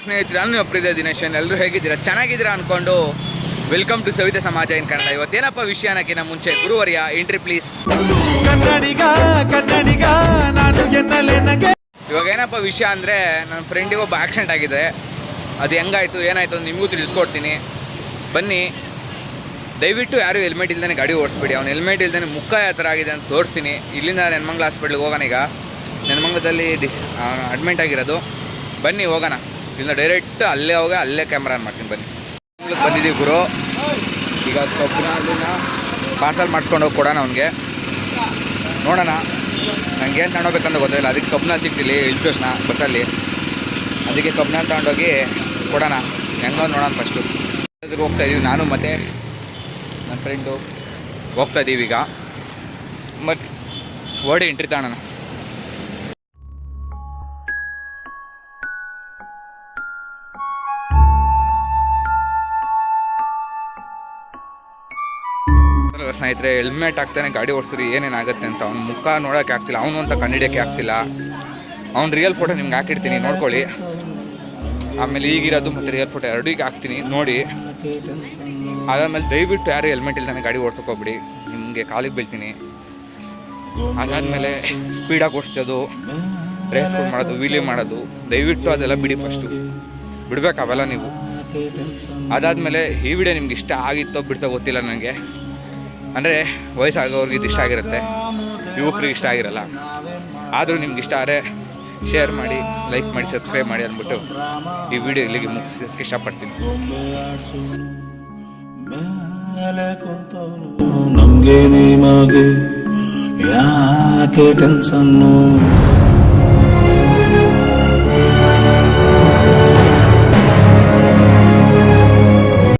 ಸ್ನೇಹಿತರೆ ನಾನು ಪ್ರೀತಿಯ ದಿನೇಶನ್ ಎಲ್ಲರೂ ಹೇಗಿದ್ದೀರಾ? ಚೆನ್ನಾಗಿದ್ದೀರಾ ಅನ್ಕೊಂಡು ವೆಲ್ಕಮ್ ಟು ಸವಿತಾ ಸಮಾಜ ಇನ್ ಕನ್ನಡ. ಇವತ್ತೇನಪ್ಪ ವಿಷಯ ಅನ್ನೋಕ್ಕಿಂತ ಮುಂಚೆ ಗುರುವರ್ಯ ಎಂಟ್ರಿ ಪ್ಲೀಸ್ ಕನ್ನಡಿಗ ಕನ್ನಡಿಗ ನಾನು ಇವಾಗ ಏನಪ್ಪ ವಿಷಯ ಅಂದರೆ ನನ್ನ ಫ್ರೆಂಡಿಗೆ ಒಬ್ಬ ಆಕ್ಸಿಡೆಂಟ್ ಆಗಿದೆ. ಅದು ಹೆಂಗಾಯ್ತು ಏನಾಯ್ತು ಅಂತ ನಿಮಗೂ ತಿಳಿಸ್ಕೊಡ್ತೀನಿ. ಬನ್ನಿ. ದಯವಿಟ್ಟು ಯಾರು ಹೆಲ್ಮೆಟ್ ಇಲ್ದೇ ಗಾಡಿ ಓಡಿಸ್ಬೇಡಿ. ಅವ್ನು ಹೆಲ್ಮೆಟ್ ಇಲ್ದೇ ಮುಖ ಯಾವ ಥರ ಆಗಿದೆ ಅಂತ ತೋರಿಸ್ತೀನಿ. ಇಲ್ಲಿಂದ ನೆನ್ಮಂಗ್ಲ ಹಾಸ್ಪಿಟ್ಲಿಗೆ ಹೋಗೋಣ ಈಗ ನೆನ್ಮಂಗ್ಲದಲ್ಲಿ ಡಿಸ್ ಅಡ್ಮಿಂಟ್ ಆಗಿರೋದು. ಬನ್ನಿ ಹೋಗೋಣ. ಇಲ್ಲಿಂದ ಡೈರೆಕ್ಟ್ ಅಲ್ಲೇ ಹೋಗಿ ಅಲ್ಲೇ ಕ್ಯಾಮ್ರಾ ಆನ್ ಮಾಡ್ತೀನಿ, ಬನ್ನಿ. ಬಂದಿದ್ದೀವಿ ಗುರು. ಈಗ ಅದನ್ನ ಪಾರ್ಸಲ್ ಮಾಡಿಸ್ಕೊಂಡು ಹೋಗಿ ಕೊಡೋಣ ಅವನಿಗೆ. ನೋಡೋಣ. ನಂಗೆ ಏನು ತಗೊಂಡೋಗ್ಬೇಕಂತ ಗೊತ್ತಿಲ್ಲ ಅದಕ್ಕೆ ಕಬ್ಬನ ಸಿಗ್ತಿಲ್ಲ ಹಿಲ್ ಸ್ಟೇಷನ ಬಸ್ಸಲ್ಲಿ. ಅದಕ್ಕೆ ಕಬ್ಬನ ತಗೊಂಡೋಗಿ ಕೊಡೋಣ. ಹೆಂಗೋ ನೋಡೋಣ ಫಸ್ಟು ಹೋಗ್ತಾ ಇದ್ದೀವಿ ನಾನು ಮತ್ತು ನನ್ನ ಫ್ರೆಂಡು ಹೋಗ್ತಾ ಇದ್ದೀವಿ ಈಗ. ಮತ್ತು ಓಡಿ ಎಂಟ್ರಿ ತಗೋಣ ಸ್ನೇಹಿತರೆ ಹೆಲ್ಮೆಟ್ ಹಾಕ್ತಾನೆ ಗಾಡಿ ಓಡಿಸ್ರಿ ಏನೇನಾಗುತ್ತೆ ಅಂತ ಅವ್ನ ಮುಖ ನೋಡೋಕೆ ಆಗ್ತಿಲ್ಲ, ಅವನು ಅಂತ ಕಂಡಿಡಿಯೋಕ್ಕೆ ಆಗ್ತಿಲ್ಲ. ಅವ್ನ ರಿಯಲ್ ಫೋಟೋ ನಿಮ್ಗೆ ಹಾಕಿರ್ತೀನಿ ನೋಡ್ಕೊಳ್ಳಿ. ಆಮೇಲೆ ಈಗಿರೋದು ಮತ್ತು ರಿಯಲ್ ಫೋಟೋ ಎರಡೂ ಈಗ ಹಾಕ್ತೀನಿ, ನೋಡಿ. ಅದಾದ್ಮೇಲೆ ದಯವಿಟ್ಟು ಯಾರು ಹೆಲ್ಮೆಟ್ ಇಲ್ದಾನೆ ಗಾಡಿ ಓಡ್ಸೋಕೋಗ್ಬಿಡಿ ನಿಮಗೆ ಕಾಲಿಗೆ ಬೀಳ್ತೀನಿ. ಅದಾದಮೇಲೆ ಸ್ಪೀಡಾಗಿ ಓಡಿಸೋದು ರೇಸ್ ಮಾಡೋದು ವೀಲಿ ಮಾಡೋದು, ದಯವಿಟ್ಟು ಅದೆಲ್ಲ ಬಿಡಿ ಫಸ್ಟು ಬಿಡ್ಬೇಕು ಅವೆಲ್ಲ ನೀವು? ಅದಾದಮೇಲೆ ಈ ವಿಡಿಯೋ ನಿಮ್ಗೆ ಇಷ್ಟ ಆಗಿತ್ತೋ ಬಿಡ್ತೋ ಗೊತ್ತಿಲ್ಲ ನನಗೆ. ಅಂದರೆ ವಯಸ್ಸಾಗೋರ್ಗೆ ಇದು ಇಷ್ಟ ಆಗಿರುತ್ತೆ. ಯುವಕರಿಗೆ ಇಷ್ಟ ಆಗಿರಲ್ಲ. ಆದರೂ ನಿಮ್ಗೆ ಇಷ್ಟ ಆದರೆ ಶೇರ್ ಮಾಡಿ ಲೈಕ್ ಮಾಡಿ ಸಬ್ಸ್ಕ್ರೈಬ್ ಮಾಡಿ ಅಂದ್ಬಿಟ್ಟು ಈ ವಿಡಿಯೋ ಇಲ್ಲಿಗೆ ಮುಗಿಸೋಕ್ಕೆ ಇಷ್ಟಪಡ್ತೀನಿ. ನಮಗೆ ನಿಮಗೆ ಯಾಕೆ ಟೆನ್ಸನ್ನು